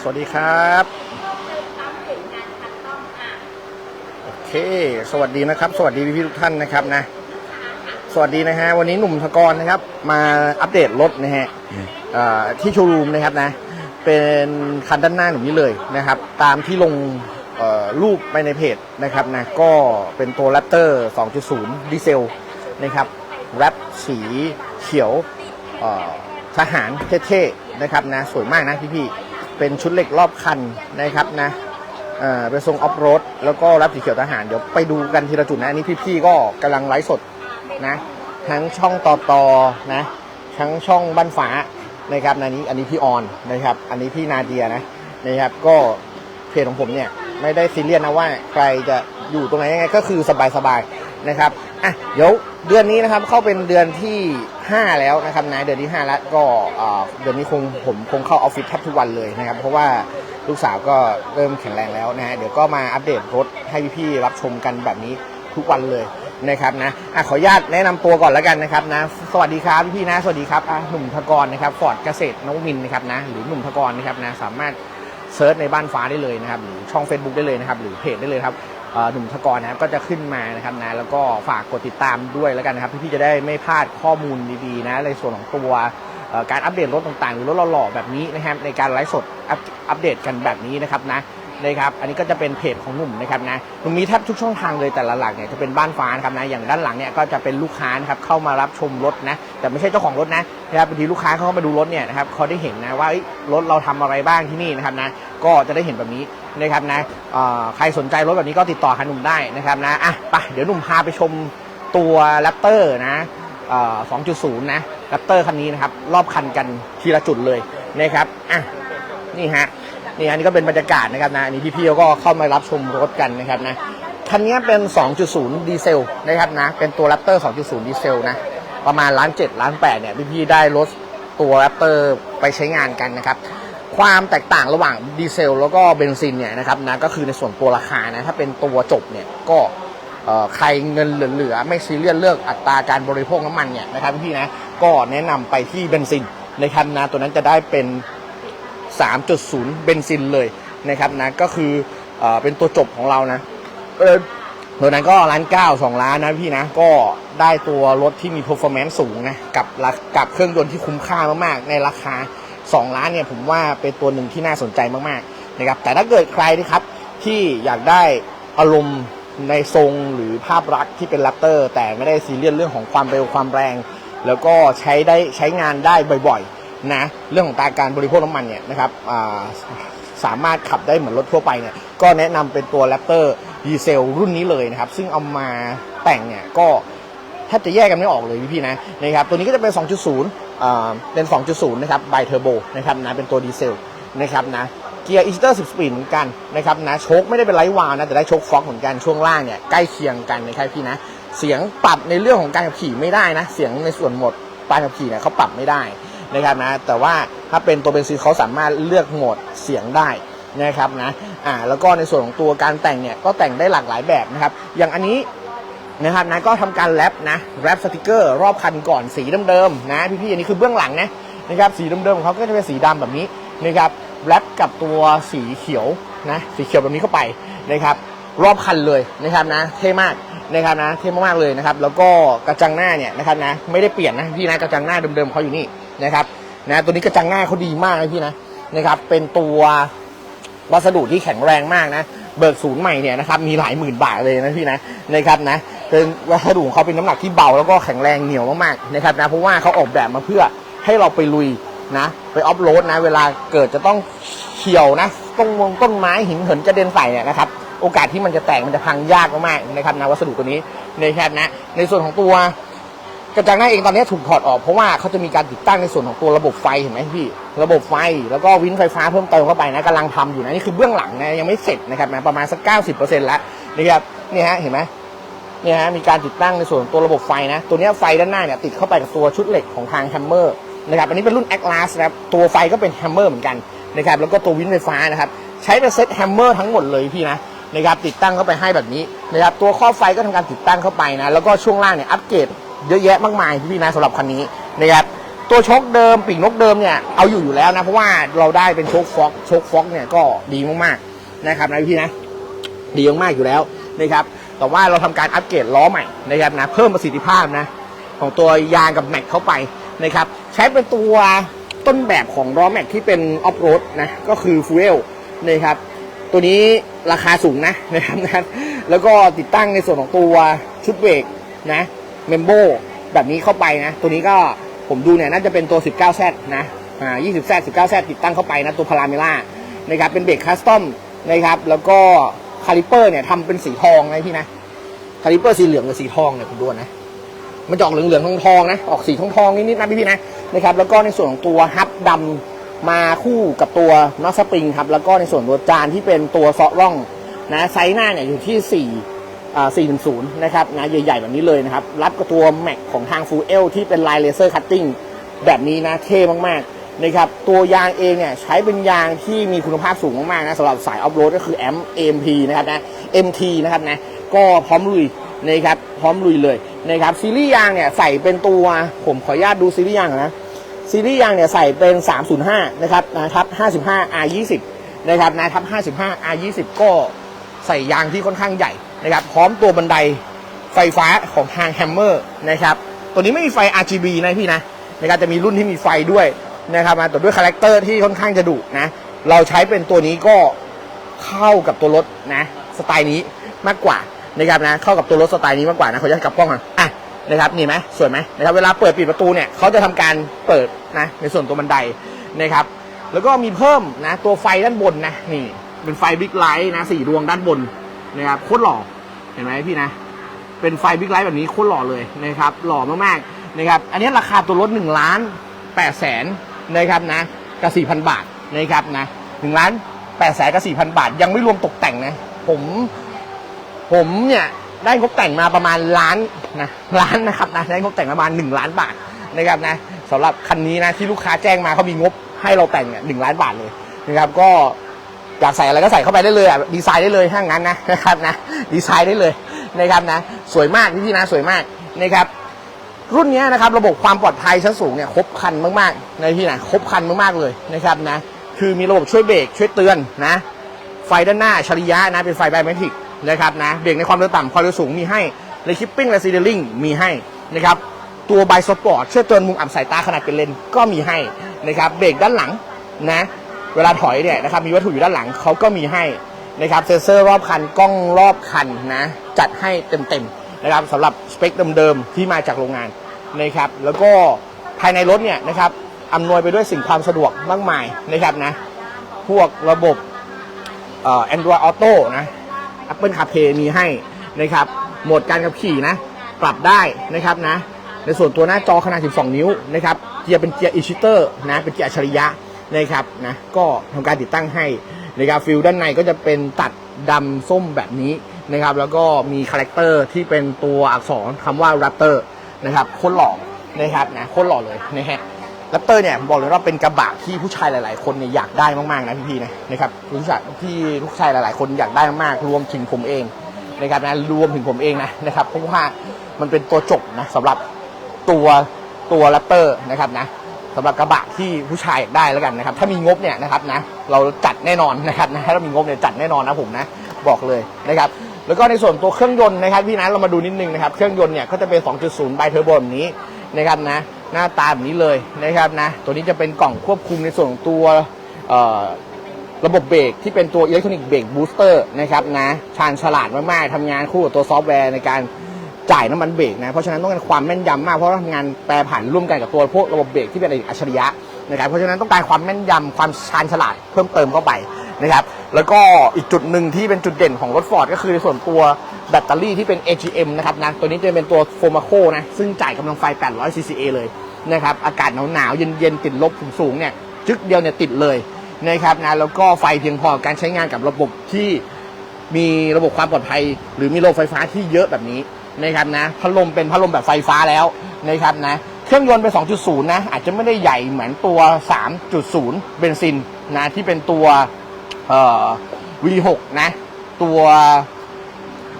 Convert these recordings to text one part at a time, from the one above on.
สวัสดีครับ โอเค สวัสดีนะครับ สวัสดีพี่ๆทุกท่านนะครับนะ สวัสดีนะฮะ วันนี้หนุ่มทกรนะครับ มาอัปเดตรถนะฮะเอ่อที่โชว์รูมนะครับนะ เป็นคันด้านหน้าหนุ่มนี้เลยนะครับ ตามที่ลงเอ่อรูปไปในเพจนะครับนะ ก็เป็นตัว Raptor 2.0 ดีเซลนะครับ แรปสีเขียวเอ่อทหารเท่ๆนะครับนะ สวยมากนะพี่ๆ เป็นชุดเหล็กรอบคันนะครับนะเออเป็นทรงออฟโรดแล้วก็รับสีเขียวทหาร เดี๋ยวไปดูกันทีละจุดนะอันนี้พี่ๆก็กำลังไลฟ์สดนะ ทั้งช่องต่อตอนะ ทั้งช่องบ้านฟ้านะครับอันนี้อันนี้พี่ออนนะครับ อันนี้พี่นาเดียนะนะครับ ก็เพจของผมเนี่ยไม่ได้ซีเรียสนะว่าใครจะอยู่ตรงไหนยังไงก็คือสบายๆนะครับ อะเดี๋ยวเดือนนี้นะครับเข้าเป็นเดือนที่ 5 แล้วนะครับนะเดือนที่ 5 แล้วก็เดือนนี้คงผมคงเข้าออฟฟิศแทบทุกวันเลยนะครับ เพราะว่าลูกสาวก็เริ่มแข็งแรงแล้วนะฮะเดี๋ยวก็มาอัปเดตรถให้พี่ๆรับชมกันแบบนี้ทุกวันเลยนะครับนะอะขออนุญาตแนะนำตัวก่อนแล้วกันนะครับนะสวัสดีครับพี่ๆนะสวัสดีครับอะหนุ่มทกรนะครับฟอร์ดเกษตรนวมินนะครับนะหรือหนุ่มทกรนะครับนะสามารถเซิร์ชในบ้านฟ้าได้เลยนะครับหรือช่อง Facebook ได้เลยนะครับหรือเพจได้เลยครับ หนุ่มทกรนะครับก็จะขึ้นมานะครับนะแล้วก็ฝากกดติดตามด้วยแล้วกันนะครับพี่ๆจะได้ไม่พลาดข้อมูลดีๆนะในส่วนของตัวการอัปเดตรถต่างๆ หรือรถหล่อๆแบบนี้นะครับในการไลฟ์สดอัปอัปเดตกันแบบนี้นะครับนะ นะครับ อันนี้ก็จะเป็นเพจของหนุ่มนะครับนะตรงนี้แทบทุกช่องทางเลยแต่ละหลักเนี่ยจะเป็นบ้านฟ้านะครับนะ อย่างด้านหลังเนี่ยก็จะเป็นลูกค้านะครับเข้ามารับชมรถนะ แต่ไม่ใช่เจ้าของรถนะนะครับบางทีลูกค้าเขาเข้ามาดูรถเนี่ยนะครับเขาได้เห็นนะว่ารถเราทำอะไรบ้างที่นี่นะครับนะ ก็จะได้เห็นแบบนี้นะครับนะใครสนใจรถแบบนี้ก็ติดต่อหาหนุ่มได้นะครับนะ อะไปเดี๋ยวหนุ่มพาไปชมตัวแรปเตอร์นะเอ่อ2.0 นะแรปเตอร์คันนี้นะครับ รอบคันกันทีละจุดเลยนะครับ อะ นี่ฮะ นี่อันนี้ก็เป็นบรรยากาศนะครับนะอันนี้พี่ๆก็เข้ามารับชมรถกันนะครับนะคันนี้เป็น 2.0 ดีเซลนะครับนะเป็นตัว Raptor 2.0 ดีเซลนะประมาณล้านเจ็ดล้านแปดเนี่ยพี่ๆได้รถตัว Raptor ไปใช้งานกันนะครับความแตกต่างระหว่างดีเซลแล้วก็เบนซินเนี่ยนะครับนะก็คือในส่วนตัวราคานะถ้าเป็นตัวจบเนี่ยก็ใครเงินเหลือๆไม่ซีเรียสเลือกอัตราการบริโภคน้ำมันเนี่ยนะครับพี่นะก็แนะนำไปที่เบนซินนะครับนะตัวนั้นจะได้เป็น 3.0 เบนซินเลยนะครับนะก็คือเออเป็นตัวจบของเรานะเออตัวนั้นก็ล้านเก้าสองล้านนะพี่นะ ก็ได้ตัวรถที่มี performance สูงนะกับกับเครื่องยนต์ที่คุ้มค่ามากๆ ในราคา 2 ล้านเนี่ยผมว่าเป็นตัวหนึ่งที่น่าสนใจมากๆนะครับแต่ถ้าเกิดใครนะครับที่อยากได้อารมณ์ในทรงหรือภาพลักษณ์ที่เป็นแรปเตอร์ แต่ไม่ได้ซีเรียสเรื่องของความเร็วความแรง แล้วก็ใช้ได้ใช้งานได้บ่อยๆ นะเรื่องของตาการบริโภคน้ำมันเนี่ยนะครับสามารถขับได้เหมือนรถทั่วไปเนี่ยก็แนะนำเป็นตัวแรปเตอร์ดีเซลรุ่นนี้เลยนะครับ ซึ่งเอามาแต่งเนี่ยก็แทบจะแยกกันไม่ออกเลยพี่ๆนะนะครับตัวนี้ก็จะเป็น 2.0เป็น 2.0 นะครับไบเทอร์โบนะครับนะเป็นตัวดีเซลนะครับนะเกียร์อินเตอร์สิบสปีดเหมือนกันนะครับนะโชคไม่ได้เป็นไลท์วาล์วนะแต่ได้โชคฟ็อกเหมือนกันช่วงล่างเนี่ยใกล้เคียงกันนะครับพี่นะเสียงปรับในเรื่องของการขับขี่ไม่ได้นะ เสียงในส่วนหมดการขับขี่เนี่ยเขาปรับไม่ได้ นะครับนะแต่ว่าถ้าเป็นตัวเบนซินเขาสามารถเลือกโหมดเสียงได้นะครับนะอ่าแล้วก็ในส่วนของตัวการแต่งเนี่ยก็แต่งได้หลากหลายแบบนะครับ อย่างอันนี้นะครับนะก็ทำการแรปนะแรปสติกเกอร์รอบคันก่อนสีเดิมๆนะพี่ๆอันนี้คือเบื้องหลังนะนะครับสีเดิมๆของเขาก็จะเป็นสีดำแบบนี้นะครับแรปกับตัวสีเขียวนะสีเขียวแบบนี้เข้าไปนะครับรอบคันเลยนะครับนะเท่มากนะครับนะเท่มากๆเลยนะครับแล้วก็กระจังหน้าเนี่ยนะครับนะไม่ได้เปลี่ยนนะพี่นะกระจังหน้าเดิมๆเขาอยู่นี่ นะครับนะตัวนี้กระจังหน้าเขาดีมากนะพี่นะนะครับเป็นตัววัสดุที่แข็งแรงมากนะ เบิกศูนย์ใหม่เนี่ยนะครับมีหลายหมื่นบาทเลยนะพี่นะนะครับนะเป็นวัสดุของเขาเป็นน้ำหนักที่เบาแล้วก็แข็งแรงเหนียวมากๆนะครับนะเพราะว่าเขาออกแบบมาเพื่อให้เราไปลุยนะ ไปออฟโรดนะ เวลาเกิดจะต้องเฉียวนะต้นมงต้นไม้หินเหินจะเด็นใส่เนี่ยนะครับโอกาสที่มันจะแตกมันจะพังยากมากๆนะครับนะวัสดุตัวนี้นะครับนะในส่วนของตัว กระจังหน้าเองตอนนี้ถูกถอดออกเพราะว่าเขาจะมีการติดตั้งในส่วนของตัวระบบไฟเห็นไหมพี่ ระบบไฟแล้วก็วินไฟฟ้าเพิ่มเติมเข้าไปนะกำลังทำอยู่นะนี่คือเบื้องหลังนะยังไม่เสร็จนะครับนะประมาณสักเก้าสิบเปอร์เซ็นต์แล้วนะครับนี่ฮะเห็นไหมเนี่ยฮะมีการติดตั้งในส่วนตัวระบบไฟนะ ตัวนี้ไฟด้านหน้าเนี่ยติดเข้าไปกับตัวชุดเหล็กของทางแฮมเมอร์นะครับอันนี้เป็นรุ่น Atlas นะครับตัวไฟก็เป็นแฮมเมอร์เหมือนกันนะครับแล้วก็ตัววินไฟฟ้านะครับใช้เป็นเซตแฮมเมอร์ทั้งหมดเลยพี่นะนะครับติดตั้งเข้าไปให้แบบนี้นะครับตัวข้อไฟก็ทำการติดตั้งเข้าไปนะแล้วก็ช่วงล่างเนี่ยอัปเกรด เยอะแยะมากมายพี่นะสำหรับคันนี้นะครับตัวชคเดิมปีกนกเดิมเนี่ยเอาอยู่อยู่แล้วนะเพราะว่าเราได้เป็นชคฟ็อกชคฟ็อกเนี่ยก็ดีมากๆนะครับนะพี่นะดีมากๆอยู่แล้วนะครับแต่ว่าเราทำการอัปเกรดล้อใหม่นะครับนะเพิ่มประสิทธิภาพนะของตัวยางกับแม็กเข้าไปนะครับใช้เป็นตัวต้นแบบของล้อแม็กที่เป็นออฟโรดนะก็คือฟูเอลนะครับตัวนี้ราคาสูงนะนะครับนะแล้วก็ติดตั้งในส่วนของตัวชุดเบรกนะ เมมโบแบบนี้เข้าไปนะ ตัวนี้ก็ผมดูเนี่ยน่าจะเป็นตัว 19Z นะอ่า 20Z 19Z ติดตั้งเข้าไปนะ ตัวพาราเมล่านะครับเป็นเบรกคัสตอมนะครับแล้วก็คาลิเปอร์เนี่ยทำเป็นสีทองนะพี่นะคาลิเปอร์สีเหลืองกับสีทองเนี่ยผมดูนะมันจะออกเหลืองๆทองทองๆนะ ออกสีทองทองๆนิดๆนะพี่ๆนะนะครับแล้วก็ในส่วนของตัวฮับดำมาคู่กับตัวน็อตสปริงครับแล้วก็ในส่วนตัวจานที่เป็นตัวเซาะร่องนะไซส์หน้าเนี่ยอยู่ที่4อ่ 410 นะครับนะใหญ่ๆ แบบนี้เลยนะครับ รับกับตัวแม็กของทางฟูเอลที่เป็นลายเลเซอร์คัตติ้งแบบนี้นะ เท่มากๆนะครับ ตัวยางเองเนี่ยใช้เป็นยางที่มีคุณภาพสูงมากๆนะสำหรับสายออฟโรดก็คือแอม AMP นะครับนะ MT นะครับนะ ก็พร้อมลุยนะครับ พร้อมลุยเลยนะครับ ซีรีส์ยางเนี่ยใส่เป็นตัวผมขออนุญาตดูซีรีส์ยางนนะซีรีส์ยางเนี่ยใส่เป็น 305 นะครับนะครับ 55 R20 นะครับนะครับ 55 R20 ก็ใส่ยางที่ค่อนข้างใหญ่ นะครับพร้อมตัวบันไดไฟฟ้าของทางแฮมเมอร์นะครับตัวนี้ไม่มีไฟ RGB นะพี่นะนะครับจะมีรุ่นที่มีไฟด้วยนะครับมาแต่ด้วยคาแรคเตอร์ที่ค่อนข้างจะดุนะเราใช้เป็นตัวนี้ก็เข้ากับตัวรถนะสไตล์นี้มากกว่านะครับนะเข้ากับตัวรถสไตล์นี้มากกว่านะเขออนุญาตกลับกล้องอนอะนะครับนี่ไหมสวยไหมนะครับเวลาเปิดปิดประตูเนี่ยเขาจะทำการเปิดนะในส่วนตัวบันไดนะครับแล้วก็มีเพิ่มนะตัวไฟด้านบนนะนี่เป็นไฟบิ๊กไลท์นะสี่ดวงด้านบน นะครับโคตรหล่อเห็นไหมพี่นะ เป็นไฟบิ๊กไลท์แบบนี้โคตรหล่อเลยนะครับ หล่อมากๆนะครับ อันนี้ราคาตัวรถ1ล้าน8แสนนะครับนะกับ4,000 บาทนะครับนะ1ล้าน8แสนกับ4,000บาท ยังไม่รวมตกแต่งนะ ผม ผมเนี่ยได้งบแต่งมาประมาณล้านนะล้านนะครับนะได้งบแต่งประมาณ1ล้านบาทนะครับนะสำหรับคันนี้นะที่ลูกค้าแจ้งมาเขามีงบให้เราแต่งเนี่ยหล้านบาทเลยนะครับก็ อยากใส่อะไรก็ใส่เข้าไปได้เลยอะดีไซน์ได้เลยถ้างั้นนะนะครับนะดีไซน์ได้เลยนะครับนะสวยมากพี่ๆนะสวยมากนะครับรุ่นเนี้ยนะครับระบบความปลอดภัยชั้นสูงเนี่ยครบครันมากๆในะพี่นะครบครันมากๆเลยนะครับนะคือมีระบบช่วยเบรกช่วยเตือนนะไฟด้านหน้าชริยะนะเป็นไฟไบโอเมทริกนะครับนะเบรกในความเร็วต่ำความเร็วสูงมีให้เลคิปปิ้งและซีเดลิงมีให้นะครับตัวไบสปอร์ตช่วยเตือนมุมอับสายตาขนาดเป็นเลนก็มีให้นะครับเบรกด้านหลังนะ เวลาถอยเนี่ยนะครับมีวัตถุอยู่ด้านหลังเขาก็มีให้นะครับเซนเซอร์รอบคันกล้องรอบคันนะจัดให้เต็มๆนะครับสำหรับสเปคเดิมๆที่มาจากโรงงานนะครับแล้วก็ภายในรถเนี่ยนะครับอำนวยไปด้วยสิ่งความสะดวกมากมายนะครับนะพวกระบบเอ่อ Android Auto นะ Apple CarPlay มีให้นะครับโหมดการขับขี่นะปรับได้นะครับนะในส่วนตัวหน้าจอขนาด 12 นิ้วนะครับเกียร์เป็นเกียร์อิชิเตอร์นะเป็นเกียร์อัจฉริยะ นะครับนะก็ทำการติดตั้งให้นะครับฟิลด้านในก็จะเป็นตัดดำส้มแบบนี้นะครับ แล้วก็มีคาแรคเตอร์ที่เป็นตัวอักษรคำว่า Raptor นะครับโคตรหล่อนะครับนะโคตรหล่อเลยนะฮะแรปเตอร์เนี่ยบอกเลยว่าเป็นกระบะที่ผู้ชายหลาย ๆ คนเนี่ยอยากได้มากๆนะพี่ๆนะนะครับผู้ชายที่ลูกชายหลาย ๆ คนอยากได้มากๆรวมถึงผมเองนะครับนะรวมถึงผมเองนะนะครับเพราะว่ามันเป็นตัวจบนะสำหรับตัวตัวแรปเตอร์นะครับนะ สำหรับกระบะที่ผู้ชายอยากได้แล้วกันนะครับ ถ้ามีงบเนี่ยนะครับนะ เราจัดแน่นอนนะครับนะถ้ามีงบเนี่ยจัดแน่นอนนะผมนะ บอกเลยนะครับแล้วก็ในส่วนตัวเครื่องยนต์นะครับพี่นะเรามาดูนิดนึงนะครับ เครื่องยนต์เนี่ยก็จะเป็น 2.0ไบเทอร์โบแบบนี้นะครับนะ หน้าตาแบบนี้เลยนะครับนะ ตัวนี้จะเป็นกล่องควบคุมในส่วนของตัวระบบเบรกที่เป็นตัวอิเล็กทรอนิกส์เบรกบูสเตอร์นะครับนะชาญฉลาดมาก ๆทำงานคู่กับตัวซอฟต์แวร์ในการ จ่ายน้ำมันเบรกนะเพราะฉะนั้นต้องการความแม่นยำมากเพราะว่าทำงานแปรผันร่วมกันกับตัวพวกระบบเบรกที่เป็นอัจฉริยะนะครับเพราะฉะนั้นต้องการความแม่นยำความชาญฉลาดเพิ่มเติมเข้าไปนะครับแล้วก็อีกจุดหนึ่งที่เป็นจุดเด่นของรถฟอร์ดก็คือในส่วนตัวแบตเตอรี่ที่เป็น AGM นะครับนะตัวนี้จะเป็นตัวโฟมาโคนะซึ่งจ่ายกำลังไฟ 800 CCA เลยนะครับอากาศหนาวๆเย็นๆติดลบสูงๆเนี่ยจึกเดียวเนี่ยติดเลยนะครับนะแล้วก็ไฟเพียงพอการใช้งานกับระบบที่มีระบบความปลอดภัย หรือมีระบบไฟฟ้าที่เยอะแบบนี้ นะครับนะพัดลมเป็นพัดลมแบบไฟฟ้าแล้วนะครับนะเครื่องยนต์เป็น 2.0 นะ อาจจะไม่ได้ใหญ่เหมือนตัว 3.0 เบนซินนะที่เป็นตัวเอ่อ V6 นะ ตัว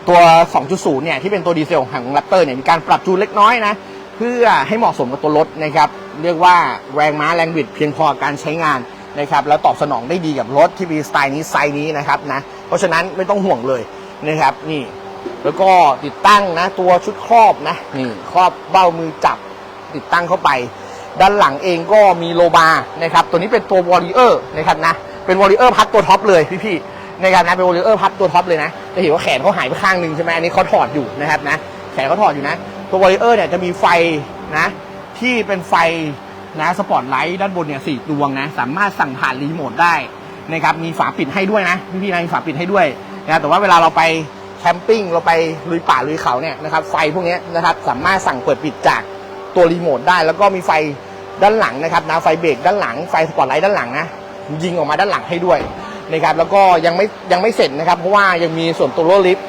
ตัว 2.0 เนี่ยที่เป็นตัวดีเซลของแรปเตอร์เนี่ยมีการปรับจูนเล็กน้อยนะ เพื่อให้เหมาะสมกับตัวรถนะครับ เรียกว่าแรงม้าแรงบิดเพียงพอกับการใช้งานนะครับ แล้วตอบสนองได้ดีกับรถที่มีสไตล์นี้ไซส์นี้นะครับนะ เพราะฉะนั้นไม่ต้องห่วงเลยนะครับนี่ แล้วก็ติดตั้งนะตัวชุดครอบนะนี่ครอบเบ้ามือจับติดตั้งเข้าไป ด้านหลังเองก็มีโลบาร์นะครับ ตัวนี้เป็นตัววอลเลเยอร์นะครับนะเป็นวอลเลเยอร์พัดตัวท็อปเลยพี่ๆนะครับนะเป็นวอลเลเยอร์พัดตัวท็อปเลยนะจะเห็นว่าแขนเขาหายไปข้างหนึ่งใช่ไหมอันนี้เขาถอดอยู่นะครับนะแขนเขาถอดอยู่นะ ตัววอลเลเยอร์เนี่ยจะมีไฟนะ ที่เป็นไฟนะสปอตไลท์ด้านบนเนี่ยสี่ดวงนะ สามารถสั่งผ่านรีโมทได้นะครับมีฝาปิดให้ด้วยนะพี่ๆนะมีฝาปิดให้ด้วยนะแต่ว่าเวลาเราไป แคมปิ้งเราไปลุยป่าลุยเขาเนี่ยนะครับไฟพวกนี้นะครับสามารถสั่งเปิดปิดจากตัวรีโมทได้ แล้วก็มีไฟด้านหลังนะครับนะไฟเบรกด้านหลังไฟสปอตไลท์ด้านหลังนะยิงออกมาด้านหลังให้ด้วยนะครับแล้วก็ยังไม่ยังไม่เสร็จนะครับเพราะว่ายังมีส่วนตัวโรลลิฟต์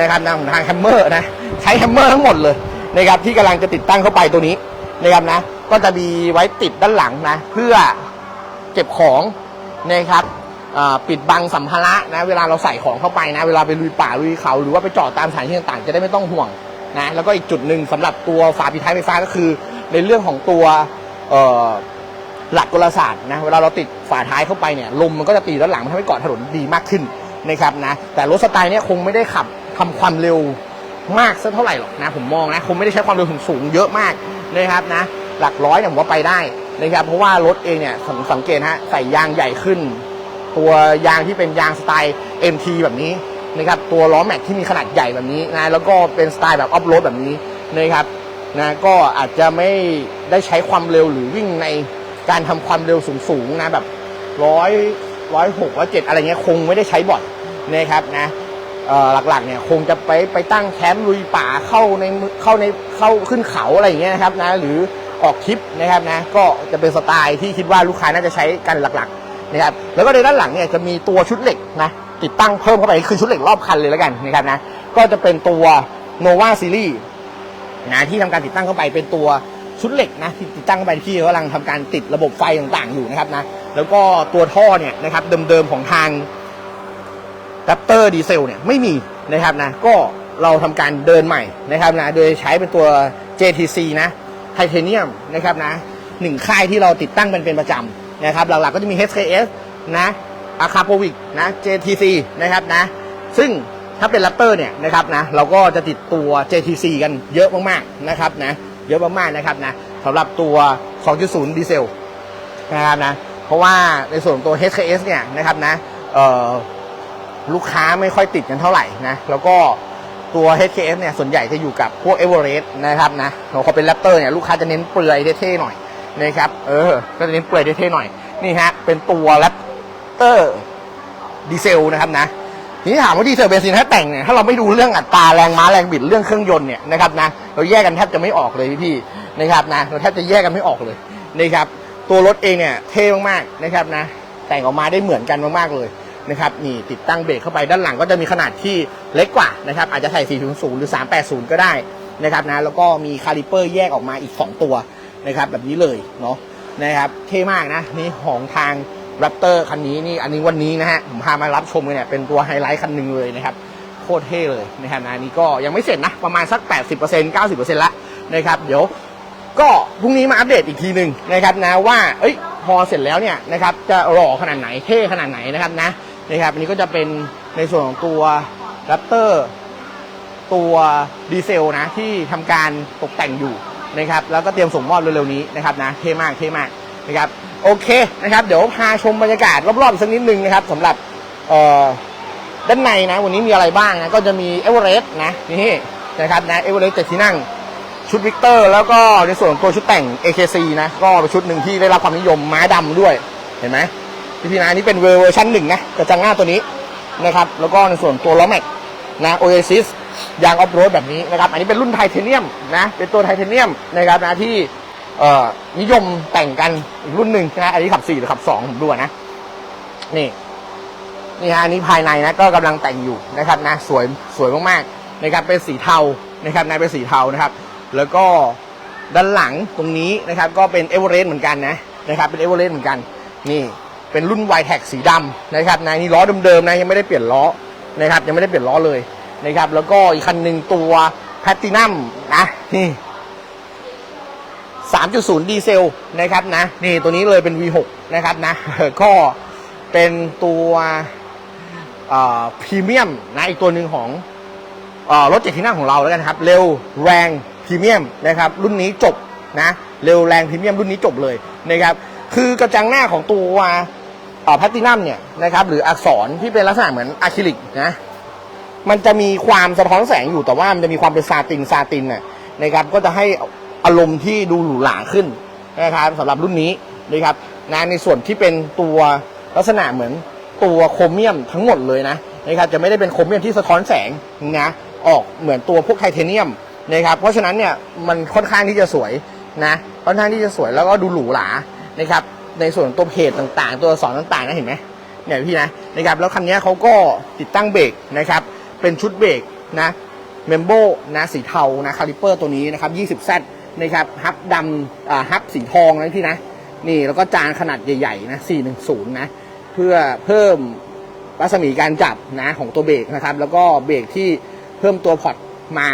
นะครับนะของทางแฮมเมอร์นะใช้แฮมเมอร์ทั้งหมดเลยนะครับที่กำลังจะติดตั้งเข้าไปตัวนี้นะครับนะก็จะมีไว้ติดด้านหลังนะเพื่อเก็บของนะครับ ปิดบังสัมภาระนะเวลาเราใส่ของเข้าไปนะ เวลาไปลุยป่าลุยเขา หรือว่าไปจอดตามสถานที่ต่างๆ จะได้ไม่ต้องห่วงนะแล้วก็อีกจุดหนึ่งสำหรับตัวฝาปิดท้ายไฟฟ้าก็คือ ในเรื่องของตัวหลักกลศาสตร์นะเวลาเราติดฝาท้ายเข้าไปเนี่ยลมมันก็จะตีด้านหลังทำให้เกาะถนนดีมากขึ้นนะครับนะแต่รถสไตล์เนี้ยคงไม่ได้ขับทำความเร็วมากสักเท่าไหร่หรอกนะผมมองนะคงไม่ได้ใช้ความเร็วสูงเยอะมากนะครับนะหลักร้อยเนี่ยผมว่าไปได้นะครับเพราะว่ารถเองเนี่ยสังสังเกตฮะใส่ยางใหญ่ขึ้น ตัวยางที่เป็นยางสไตล์ MT แบบนี้นะครับตัวล้อแม็กที่มีขนาดใหญ่แบบนี้นะแล้วก็เป็นสไตล์แบบออฟโรดแบบนี้นะครับนะก็อาจจะไม่ได้ใช้ความเร็วหรือวิ่งในการทำความเร็วสูงๆนะแบบร้อยร้อยหกร้อยเจ็ดอะไรเงี้ยคงไม่ได้ใช้บ่อยนะครับนะหลักๆเนี่ยคงจะไปไปตั้งแคมป์ลุยป่าเข้าในเข้าในเข้าขึ้นเขาอะไรอย่างเงี้ยนะครับนะหรือออกทริปนะครับนะก็จะเป็นสไตล์ที่คิดว่าลูกค้าน่าจะใช้กันหลักๆ นะครับแล้วก็ในด้านหลังเนี่ยจะมีตัวชุดเหล็กนะติดตั้งเพิ่มเข้าไปคือชุดเหล็กรอบคันเลยแล้วกันนะครับนะก็จะเป็นตัว nova series นะที่ทำการติดตั้งเข้าไปเป็นตัวชุดเหล็กนะที่ติดตั้งเข้าไปที่กำลังทำการติดระบบไฟต่างๆอยู่นะครับนะแล้วก็ตัวท่อเนี่ยนะครับเดิมๆของทาง Raptor ดีเซลเนี่ยไม่มีนะครับนะก็เราทำการเดินใหม่นะครับนะโดยใช้เป็นตัว JTC นะไทเทเนียมนะครับนะหนึ่งค่ายที่เราติดตั้งเป็นเป็นประจำ นะครับหลักๆก็จะมี HKS นะอาคาโปวิกนะ JTC นะครับนะซึ่งถ้าเป็น Raptor เนี่ยนะครับนะเราก็จะติดตัว JTC กันเยอะมากๆนะครับนะเยอะมากๆนะครับนะสำหรับตัว 2.0 ดีเซลนะครับนะเพราะว่าในส่วนตัว HKS เนี่ยนะครับนะลูกค้าไม่ค่อยติดกันเท่าไหร่นะแล้วก็ตัว HKS เนี่ยส่วนใหญ่จะอยู่กับพวก e v e r e s t นะครับนะพอเป็น Raptor เนี่ยลูกค้าจะเน้นเปลือยเท่ๆหน่อย นะครับ เออ ก็จะเน้นเปลือยเท่ๆหน่อย นี่ฮะ เป็นตัว Raptor ดีเซลนะครับนะ ทีนี้ถามว่าดีเซลเบนซินถ้าแต่งเนี่ย ถ้าเราไม่ดูเรื่องอัตราแรงม้าแรงบิดเรื่องเครื่องยนต์เนี่ยนะครับนะ เราแยกกันแทบจะไม่ออกเลยพี่ๆนะครับนะ เราแทบจะแยกกันไม่ออกเลยนะครับ ตัวรถเองเนี่ยเท่มากๆนะครับนะ แต่งออกมาได้เหมือนกันมากๆเลยนะครับนี่ติดตั้งเบรกเข้าไปด้านหลังก็จะมีขนาดที่เล็กกว่านะครับอาจจะใส่ 400 หรือ 380 ก็ได้นะครับนะแล้วก็มีคาลิเปอร์แยกออกมาอีก 2 ตัว นะครับแบบนี้เลยเนาะนะครับเท่มากนะนี่ของทาง Raptor คันนี้นี่อันนี้วันนี้นะฮะผมพามารับชมกันเนี่ยเป็นตัวไฮไลท์คันหนึ่งเลยนะครับโคตรเท่เลยนะครับนะนี่ก็ยังไม่เสร็จนะประมาณสัก 80% 90%ละนะครับเดี๋ยวก็พรุ่งนี้มาอัปเดตอีกทีหนึ่งนะครับนะว่าเอ้ยพอเสร็จแล้วเนี่ยนะครับจะหล่อขนาดไหนเท่ขนาดไหนนะครับนะนะครับอันนี้ก็จะเป็นในส่วนของตัว Raptor ตัวดีเซลนะที่ทำการตกแต่งอยู่ นะครับแล้วก็เตรียมส่งมอบเร็วๆนี้นะครับนะเท่มากเท่มากนะครับโอเคนะครับ เดี๋ยวพาชมบรรยากาศรอบๆสักนิดนึงนะครับสำหรับด้านในนะ วันนี้มีอะไรบ้างนะก็จะมีเอเวอเรสต์นะนี่นะครับนะเอเวอเรสต์เจ็ดที่นั่งชุดวิกเตอร์ แล้วก็ในส่วนตัวชุดแต่ง AKC นะก็เป็นชุดหนึ่งที่ได้รับความนิยมม้าดำด้วยเห็นไหมพี่พี่นะนนี้เป็นเวอร์ชันหนึ่งนะกระจังหน้าตัวนี้นะครับแล้วก็ในส่วนตัวล้อแม็กนะโอเอซิส ยางออฟโรดแบบนี้นะครับ อันนี้เป็นรุ่นไทเทเนียมนะ เป็นตัวไทเทเนียมนะครับนะที่นิยมแต่งกันอีกรุ่นหนึ่งนะ อันนี้ขับ4หรือขับ2ผมดูนะ นี่ นี่ฮะ อันนี้ภายในนะ ก็กำลังแต่งอยู่นะครับนะ สวย สวยมากๆนะครับ เป็นสีเทา นะครับนะเป็นสีเทานะครับ แล้วก็ด้านหลังตรงนี้นะครับ ก็เป็นเอเวอเรสต์เหมือนกันนะ นะครับ เป็นเอเวอเรสต์เหมือนกัน นี่ เป็นรุ่นไวแท็กสีดำนะครับนะนี่ล้อเดิมๆนะ ยังไม่ได้เปลี่ยนล้อนะครับ ยังไม่ได้เปลี่ยนล้อเลย นะครับ แล้วก็อีกคันหนึ่งตัวแพตตินัมนะนี่3.0 ดีเซลนะครับนะ นี่ตัวนี้เลยเป็น V6 นะครับนะ ก็เป็นตัวพรีเมียมนะอีกตัวหนึ่งของอรถเจ็ดที่นั่งของเราแล้วกันครับ เร็วแรงพรีเมียมนะครับ รุ่นนี้จบนะเร็วแรงพรีเมียมรุ่นนี้จบเลยนะครับคือกระจังหน้าของตัวแพตตินัมเนี่ยนะครับหรืออักษรที่เป็นลักษณะเหมือนอะคริลิกนะ มันจะมีความสะท้อนแสงอยู่แต่ว่ามันจะมีความเป็นซาตินซาตินน่ะนะครับก็จะให้อารมณ์ที่ดูหรูหราขึ้นนะครับสำหรับรุ่นนี้นะครับนะในส่วนที่เป็นตัวลักษณะเหมือนตัวโครเมียมทั้งหมดเลยนะนะครับจะไม่ได้เป็นโครเมียมที่สะท้อนแสงนะออกเหมือนตัวพวกไทเทเนียมนะครับเพราะฉะนั้นเนี่ยมันค่อนข้างที่จะสวยนะค่อนข้างที่จะสวยแล้วก็ดูหรูหรานะครับในส่วนตัวเพจต่างๆ ตัวอักษรต่างๆนะเห็นไหมเนี่ยพี่นะนะครับแล้วคันนี้เขาก็ติดตั้งเบรกนะครับ เป็นชุดเบรกนะเมมโบนะสีเทานะคาลิเปอร์ตัวนี้นะครับ 20Z นะครับฮับดำอ่าฮับสีทองนะพี่นะนี่แล้วก็จานขนาดใหญ่ๆนะ 410 นะ เพื่อเพิ่มรัศมีการจับนะของตัวเบรกนะครับ แล้วก็เบรกที่เพิ่มตัวพอร์ตมา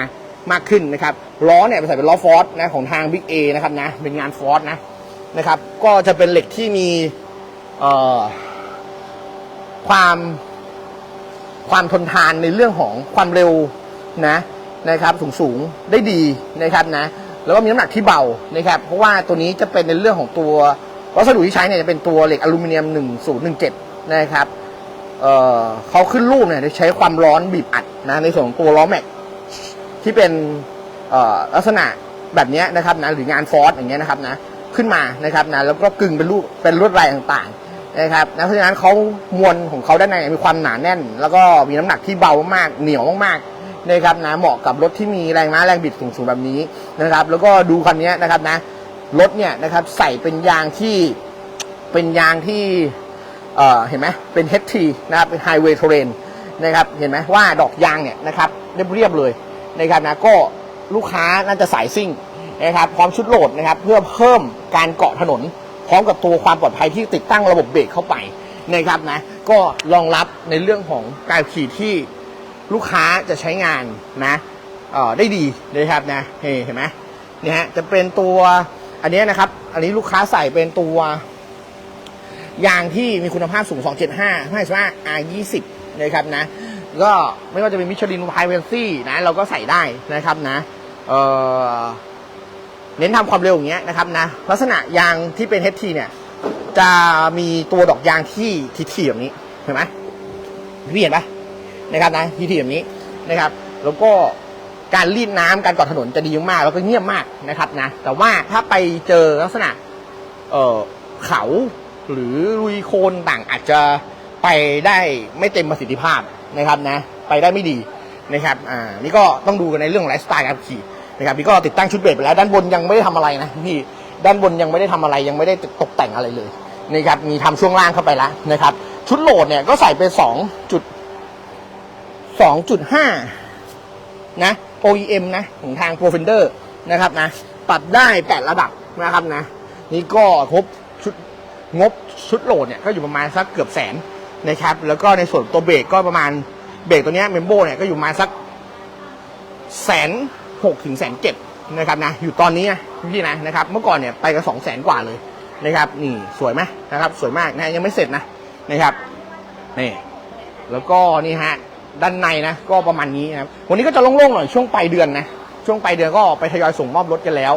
มากขึ้นนะครับล้อเนี่ยใส่เป็นล้อฟอร์สนะของทาง Big A นะครับนะเป็นงานฟอร์สนะนะครับ ก็จะเป็นเหล็กที่มีเอ่อความ ความทนทานในเรื่องของความเร็วนะนะครับสูงสูงได้ดีนะครับนะแล้วก็มีน้ำหนักที่เบานะครับ เพราะว่าตัวนี้จะเป็นในเรื่องของตัววัสดุที่ใช้เนี่ยจะเป็นตัวเหล็กอลูมิเนียม 1017 นะครับเอ่อเขาขึ้นรูปเนี่ยใช้ความร้อนบีบอัดนะในส่วนของตัวล้อแม็กที่เป็นลักษณะแบบนี้นะครับนะหรืองานฟอร์สอย่างเงี้ยนะครับนะขึ้นมานะครับนะแล้วก็กึ่งเป็นรูปเป็นลวดลายต่างๆ นะครับนะเพราะฉะนั้นเขามวลของเขาด้านในมีความหนาแน่น แล้วก็มีน้ำหนักที่เบามากเหนียวมากๆนะครับนะเหมาะกับรถที่มีแรงม้าแรงบิดสูงๆแบบนี้นะครับ แล้วก็ดูคันนี้นะครับนะรถเนี่ยนะครับใส่เป็นยางที่เป็นยางที่เออเห็นไหมเป็น HT นะครับเป็น Highway Terrain นะครับเห็นไหมว่าดอกยางเนี่ยนะครับเรียบๆเลยนะครับนะก็ลูกค้าน่าจะสายซิ่งนะครับพร้อมชุดโหลดนะครับเพื่อเพิ่มการเกาะถนน พร้อมกับตัวความปลอดภัยที่ติดตั้งระบบเบรกเข้าไปนะครับนะก็รองรับในเรื่องของการขี่ที่ลูกค้าจะใช้งานนะได้ดีนะครับนะเห็นไหมเนี่ยฮะจะเป็นตัวอันนี้นะครับ อันนี้ลูกค้าใส่เป็นตัวยางที่มีคุณภาพสูง 275 55 R20 นะครับนะ ก็ไม่ว่าจะเป็นมิชลินไพเวนซี่นะ เราก็ใส่ได้นะครับนะ เอ่อ เน้นทำความเร็วอย่างเงี้ยนะครับนะลักษณะยางที่เป็น HT เนี่ยจะมีตัวดอกยางที่ทีๆแบบนี้เห็นไหมพี่เห็นปะนะครับนะทีๆแบบนี้นะครับ แล้วก็การรีดน้ำการก่อถนนจะดีมากแล้วก็เงียบมากนะครับนะแต่ว่าถ้าไปเจอลักษณะเอ่อเขาหรือลุยโคลนต่างอาจจะไปได้ไม่เต็มประสิทธิภาพนะครับนะ ไปได้ไม่ดีนะครับอ่านี่ก็ต้องดูกันในเรื่องไลฟ์สไตล์การขี่ นะครับพี่ก็ติดตั้งชุดเบรกไปแล้ว ด้านบนยังไม่ได้ทำอะไรนะพี่ด้านบนยังไม่ได้ทำอะไรยังไม่ได้ตกแต่งอะไรเลยนะครับมีทำช่วงล่างเข้าไปแล้วนะครับ ชุดโหลดเนี่ยก็ใส่ไปสองจุดสองจุดห้านะ OEM นะของทาง p r o f e n d e r นะครับนะปรับได้แปดระดับนะครับนะ นี่ก็ครบชุดงบชุดโหลดเนี่ยก็อยู่ประมาณสักเกือบแสนนะครับ แล้วก็ในส่วนตัวเบรกก็ประมาณเบรกตัวเนี้เมมโบเนี่ยก็อยู่ประมาณสักแสน หกถึงแสนเจ็ดนะครับนะอยู่ตอนนี้นะพี่นะนะครับเมื่อก่อนเนี่ยไปกันสองแสนกว่าเลยนะครับนี่สวยไหมนะครับสวยมากนะยังไม่เสร็จนะนะครับนี่แล้วก็นี่ฮะด้านในนะก็ประมาณนี้นะครับวันนี้ก็จะโล่งๆหน่อยช่วงปลายเดือนนะช่วงปลายเดือนก็ไปทยอยส่งมอบรถกันแล้ว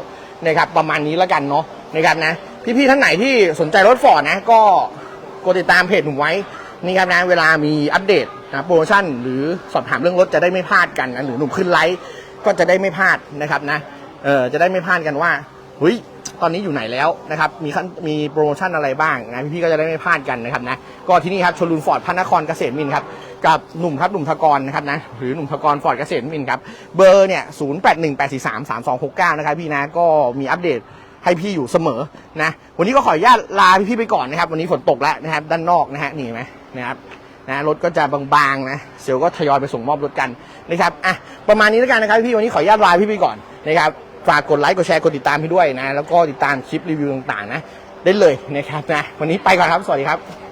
นะครับประมาณนี้แล้วกันเนาะนะครับนะพี่ๆท่านไหนที่สนใจรถฟอร์ดนะก็กดติดตามเพจหนุ่มไว้นี่ครับนะเวลามีอัปเดตนะโปรโมชั่นหรือสอบถามเรื่องรถจะได้ไม่พลาดกันนะหรือหนุ่มขึ้นไลฟ์ ก็จะได้ไม่พลาดนะครับนะเออจะได้ไม่พลาดกันว่าเฮ้ยตอนนี้อยู่ไหนแล้วนะครับมีขั้นมีโปรโมชั่นอะไรบ้างนะพี่ๆก็จะได้ไม่พลาดกันนะครับนะก็ที่นี่ครับชลุนฟอร์ดพระนครเกษตรมินครับกับหนุ่มครับหนุ่มทกรนะครับนะหรือหนุ่มทกรฟอร์ดเกษตรมินครับเบอร์เนี่ยศูนย์แปดหนึ่งแปดสี่สามสามสองหกเก้านะครับพี่นะก็มีอัปเดตให้พี่อยู่เสมอนะวันนี้ก็ขออนุญาตลาพี่ๆไปก่อนนะครับ วันนี้ฝนตกแล้วนะครับด้านนอกนะฮะนี่ไหมนะครับ นะรถก็จะบางๆนะเซลล์ก็ทยอยไปส่งมอบรถกันนะครับอะประมาณนี้แล้วกันนะครับพี่วันนี้ขออนุญาตลาพี่ไปก่อนนะครับฝากกดไลค์กดแชร์กดติดตามพี่ด้วยนะแล้วก็ติดตามคลิปรีวิวต่างๆนะได้เลยนะครับนะวันนี้ไปก่อนครับสวัสดีครับ